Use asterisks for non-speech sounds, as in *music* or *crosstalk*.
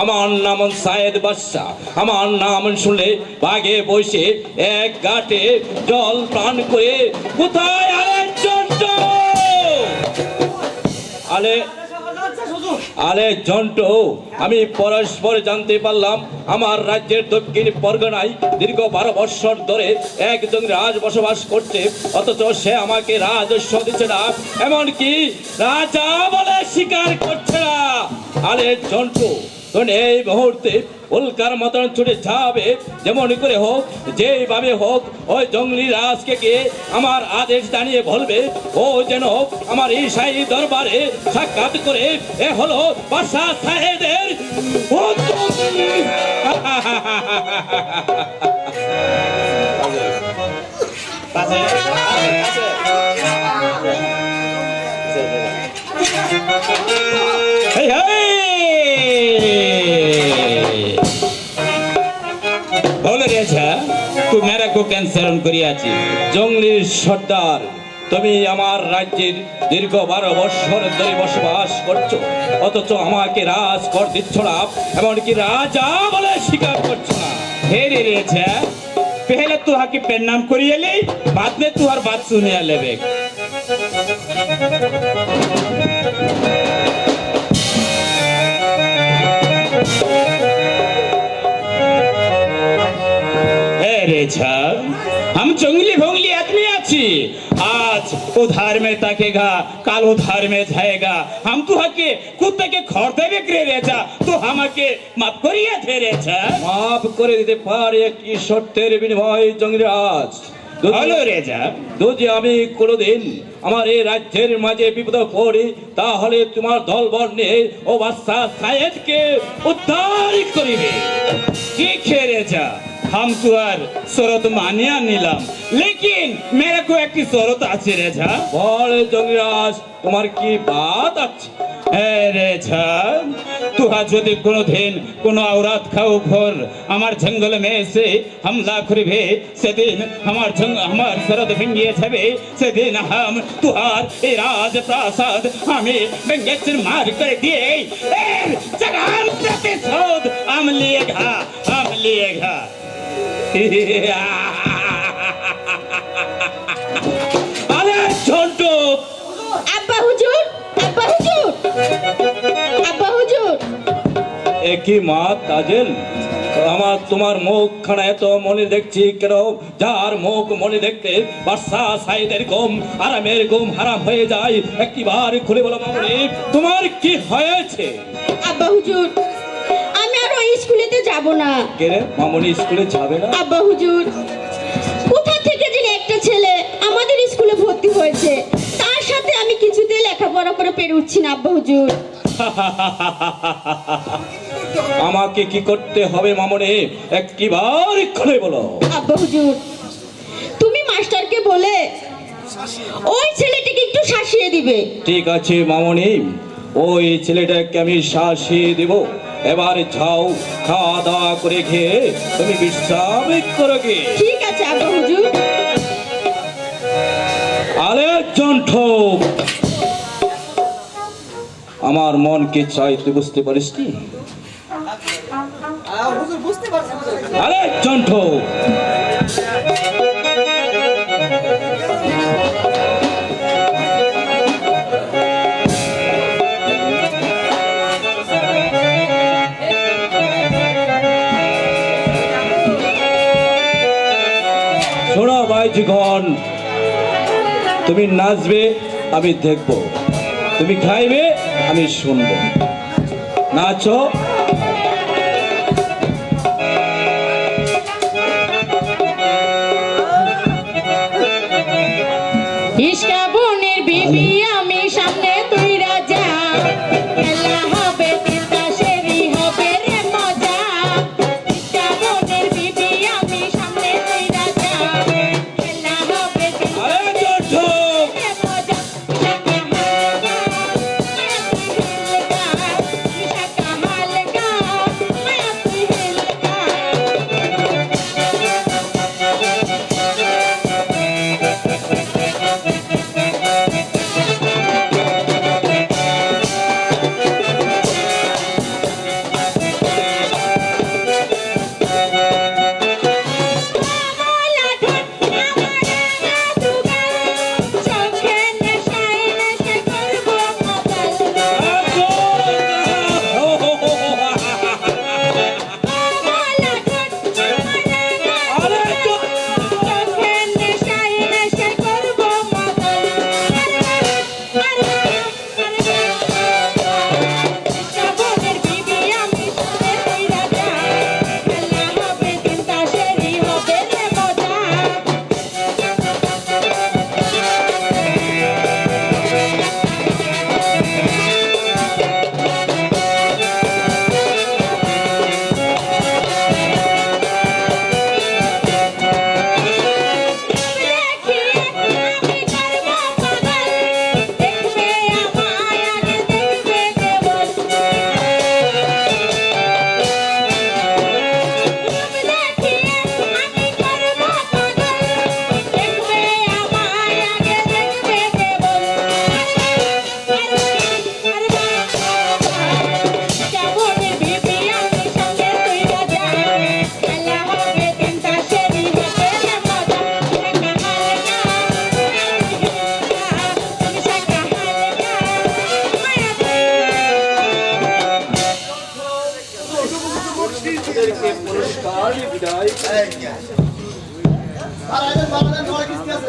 আমার নাম সায়েদ বাদশাহ আমার নাম শুনে বাগে বসে এক গাটে জল পান করে কোথায় আরেকজন আলে আরে জন্ট আমি পরস্পর জানতে পারলাম, আমার রাজ্যের দক্ষিণ পরগনায় দীর্ঘ বারো বৎসর ধরে একজন রাজ বসবাস করছে, অথচ সে আমাকে রাজস্ব দিচ্ছে না। এমনকি রাজা বলে স্বীকার করছে না। আরে জন্টু এই মুহূর্তে উল্কার মতন ছুটে যাবে। যেমন করে হোক যেভাবে হোক, ওই জঙ্গলি রাজকে গিয়ে আমার আদেশ জানিয়ে বলবে, ও যেন আমার ঈশাই দরবারে সাক্ষাৎ করে। এ হলো বাদশাহ সাহেদের হুকুম। হলে রেছা তুই মেরাকো ক্যান্সারণ করিয়াছি। জঙ্গলির সর্দার, তুমি আমার রাজ্যের দীর্ঘ বারো বৎসর ধরে বসবাস করছ, অথচ আমাকে রাজ কর দিচ্ছ না, এমনকি রাজা বলে স্বীকার করছ না। হে রে রেছা, পেহলে তু হাকে নাম করিয়ে এলি বাদ মে তু আর বাদ শুনিয়া লেবে। रहे छब हम चुंगली भोंगली आदमी आची आज उधार में तकेगा कल उधार में जाएगा हम तू हके कुत्ते के खरते भी करे रहे छा तो हम हके माफ करिए थे रहे छा माफ करे दिते पार एक शर्तेर बिनिमय जंगली आज হলো রে যা যদি আমি কোনোদিন আমার এই রাজ্যের মাঝে বিপদ পড়ি তাহলে তোমার দলবল নিয়ে ও বাদশা সায়েদকে উদ্ধার করিবে ठीक है रेजा हम तुअर शरत मानिया नीलम लेकिन मेरे को एक शरत আছে রেজা বল জঙ্গিরাজ তোমার কি বাদ আছে এ রেজা তুহা যদি কোনোদিন কোনো औरत খাও ভর আমার জঙ্গল মে এসে হামলা করবে সেদিন আমার জঙ্গ আমার শরত ভেঙে যাবে সেদিন হাম তুহার এই রাজ প্রাসাদ আমি ভেঙে মার করে দিয়ে এর চরম প্রতিশোধ हम लिएगा हम लिएगा একই মা তাজেল। আমার তোমার মুখ মুখখানা এত মনে দেখছি কেন? যার মুখ মনে দেখতে বাদশা সাইদের ঘুম আরামের ঘুম হারাম হয়ে যায়। একটিবার খুলে বলো মামনি তোমার কি হয়েছে? আব্বা হুজুর আমি আর ওই স্কুলেতে যাব না। কে রে? মামনি স্কুলে যাবে না? আব্বা হুজুর কোথা থেকে যিনি একটা ছেলে আমাদের স্কুলে ভর্তি হয়েছে তার সাথে আমি কিছুতেই লেখাপড়া করে পেরে উঠছি না আব্বা হুজুর। *laughs* আমাকে কি করতে হবে মামনি? একটিবার খুলে বলো। আব্বা হুজুর তুমি মাস্টারকে বলে ওই ছেলেটিকে একটু শাসিয়ে দিবে। ঠিক আছে মামনি ওই ছেলেটাকে আমি শাসিয়ে দেব। এবার যাও খাওয়া দাওয়া করে খেয়ে তুমি বিশ্রাম করো গে ঠিক আছে আব্বা হুজুর। জন্ঠ আমার মনকে চাই, তুই বুঝতে পারিস কি আরে ভাইজিগণ, তুমি নাচবে, আমি দেখব। তুমি খাইবে আমি শুনব। নাচো। আর আইবেন বাবা ঘরে কিস্তি আছে